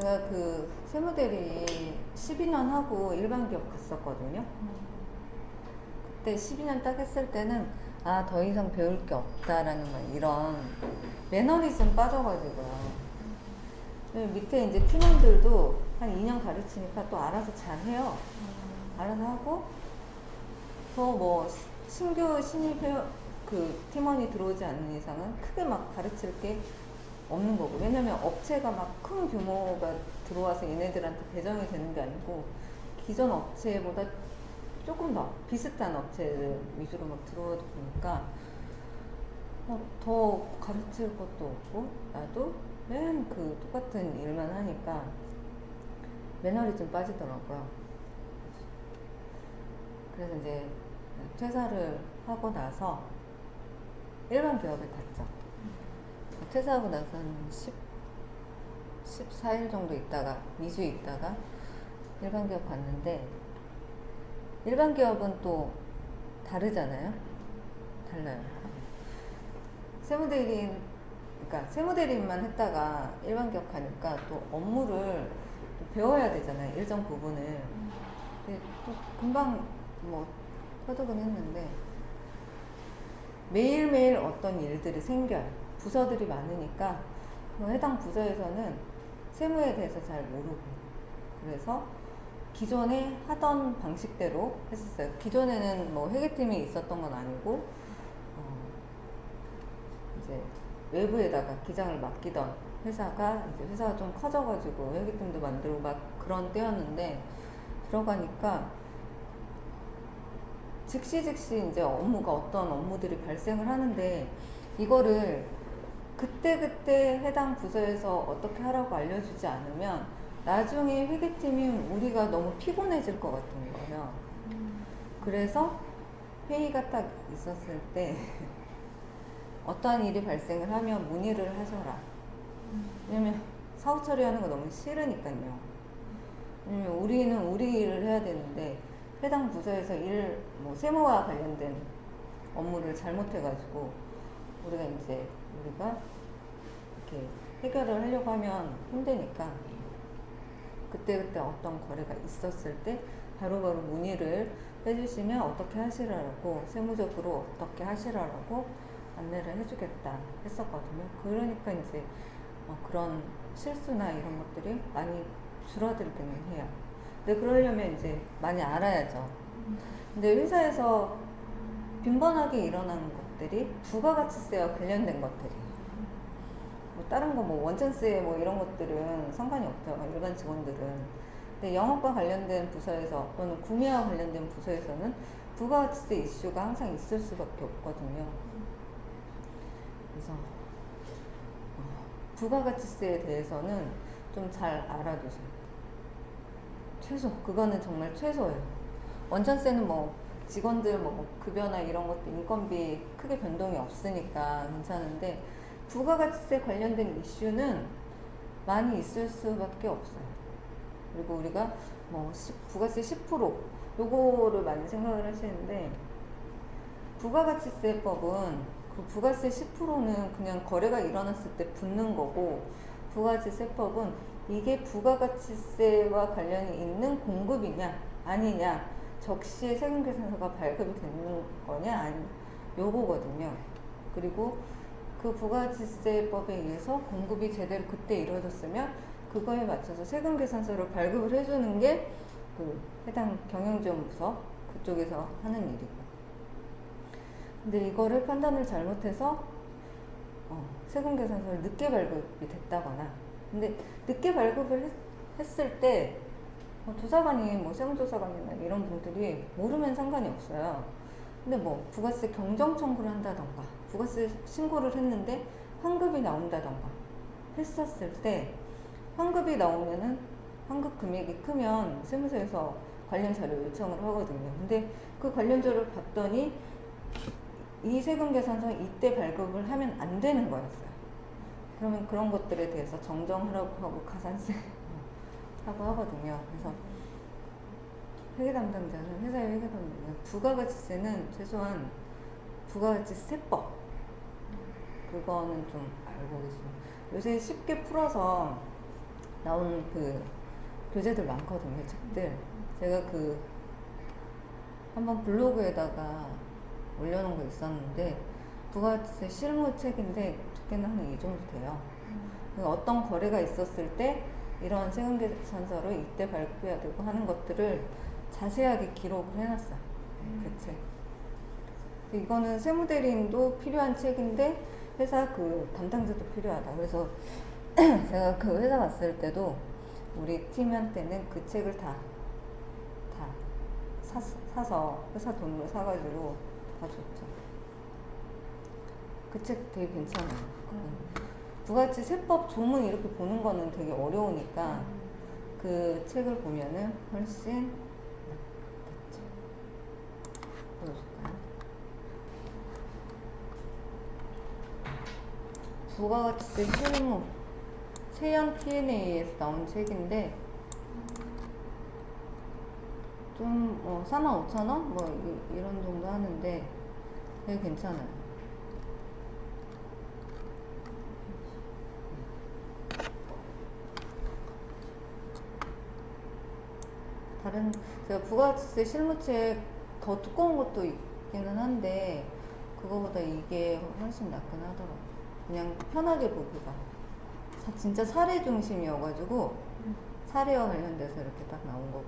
제가 그 세무대리 12년 하고 일반 기업 갔었거든요. 그때 12년 딱 했을 때는 아 더 이상 배울 게 없다라는 막 이런 매너리즘 빠져가지고요. 그리고 밑에 이제 팀원들도 한 2년 가르치니까 또 알아서 잘 해요. 알아서 하고 더뭐 신규 신입 그 팀원이 들어오지 않는 이상은 크게 막 가르칠 게 없는 거고 왜냐면 업체가 막 큰 규모가 들어와서 얘네들한테 배정이 되는 게 아니고 기존 업체보다 조금 더 비슷한 업체들 위주로 막 들어오다 보니까 어, 더 가르칠 것도 없고 나도 맨 그 똑같은 일만 하니까 매너리 좀 빠지더라고요. 그래서 이제 퇴사를 하고 나서 일반 기업에 갔죠. 퇴사하고 나서 한 10, 14일 정도 있다가, 2주 있다가 일반 기업 갔는데 일반 기업은 또 다르잖아요. 달라요. 세무대리인, 그러니까 세무대리인만 했다가 일반 기업 가니까 또 업무를 또 배워야 되잖아요. 일정 부분을. 근데 또 금방 뭐 터득은 했는데 매일매일 어떤 일들이 생겨요. 부서들이 많으니까 그 해당 부서에서는 세무에 대해서 잘 모르고 그래서 기존에 하던 방식대로 했었어요. 기존에는 뭐 회계팀이 있었던 건 아니고 어 이제 외부에다가 기장을 맡기던 회사가 이제 회사가 좀 커져가지고 회계팀도 만들고 막 그런 때였는데 들어가니까 즉시 즉시 이제 업무가 어떤 업무들이 발생을 하는데 이거를 그때그때 해당 부서에서 어떻게 하라고 알려주지 않으면 나중에 회계팀이 우리가 너무 피곤해질 것 같은 거예요. 그래서 회의가 딱 있었을 때 어떠한 일이 발생을 하면 문의를 하셔라. 왜냐면 사후 처리하는 거 너무 싫으니까요. 왜냐면 우리는 우리 일을 해야 되는데 해당 부서에서 일, 뭐 세무와 관련된 업무를 잘못해가지고 우리가 이제 우리가 이렇게 해결을 하려고 하면 힘드니까 그때그때 어떤 거래가 있었을 때 바로 바로 문의를 해주시면 어떻게 하시라고 세무적으로 어떻게 하시라고 안내를 해주겠다 했었거든요. 그러니까 이제 어, 그런 실수나 이런 것들이 많이 줄어들기는 해요. 근데 그러려면 이제 많이 알아야죠. 근데 회사에서 빈번하게 일어나는 것들이 부가가치세와 관련된 것들이 뭐 다른 거 뭐 원천세 뭐 이런 것들은 상관이 없죠. 일반 직원들은. 근데 영업과 관련된 부서에서 또는 구매와 관련된 부서에서는 부가가치세 이슈가 항상 있을 수밖에 없거든요. 그래서 어, 부가가치세에 대해서는 좀 잘 알아두세요. 최소 그거는 정말 최소예요. 원천세는 뭐 직원들 뭐 급여나 이런 것도 인건비 크게 변동이 없으니까 괜찮은데 부가가치세 관련된 이슈는 많이 있을 수밖에 없어요. 그리고 우리가 뭐 10, 부가세 10% 요거를 많이 생각을 하시는데 부가가치세법은 그 부가세 10%는 그냥 거래가 일어났을 때 붙는 거고 부가가치세법은 이게 부가가치세와 관련이 있는 공급이냐 아니냐 적시에 세금계산서가 발급이 되는 거냐 아니 요거거든요. 그리고 그 부가가치세법에 의해서 공급이 제대로 그때 이루어졌으면 그거에 맞춰서 세금 계산서를 발급을 해주는 게 그 해당 경영지원부서 그쪽에서 하는 일이고. 근데 이거를 판단을 잘못해서 어, 세금 계산서를 늦게 발급이 됐다거나 근데 늦게 발급을 했, 을때 뭐 조사관이 뭐 세무조사관이나 이런 분들이 모르면 상관이 없어요. 근데 뭐 부가세 경정 청구를 한다던가 부가세 신고를 했는데 환급이 나온다던가 했었을 때 환급이 나오면은 환급 금액이 크면 세무서에서 관련 자료 요청을 하거든요. 근데 그 관련 자료를 봤더니 이 세금 계산서 이때 발급을 하면 안 되는 거였어요. 그러면 그런 것들에 대해서 정정하라고 하고 가산세 하고 하거든요. 그래서 회계 담당자는 회사의 회계 담당자 부가가치세는 최소한 부가가치 세법 그거는 좀 알고 계시면 요새 쉽게 풀어서 나온 그 교재들 많거든요, 책들. 제가 그 한번 블로그에다가 올려놓은 거 있었는데 부가세 실무 책인데 두께는 한 이 정도 돼요. 그 어떤 거래가 있었을 때 이런 세금 계산서를 이때 발급해야 되고 하는 것들을 자세하게 기록을 해놨어요. 그 책. 이거는 세무대리인도 필요한 책인데 회사 그 담당자도 필요하다. 그래서 제가 그 회사 갔을 때도 우리 팀한테는 그 책을 다, 다 사, 사서 회사 돈으로 사가지고 다 줬죠. 그 책 되게 괜찮아요. 음. 부가치 세법 조문 이렇게 보는 거는 되게 어려우니까 그 책을 보면은 훨씬 낫죠. 보여줄까요? 부가가치세 실무 세연 P&A에서 나온 책인데 좀 어, 45,000원? 뭐 이, 이런 정도 하는데 되게 괜찮아요. 다른 제가 부가세 실무책 더 두꺼운 것도 있기는 한데 그거보다 이게 훨씬 낫긴 하더라고요. 그냥 편하게 보기가. 사- 진짜 사례 중심이어가지고 사례와 관련돼서 이렇게 딱 나온 거고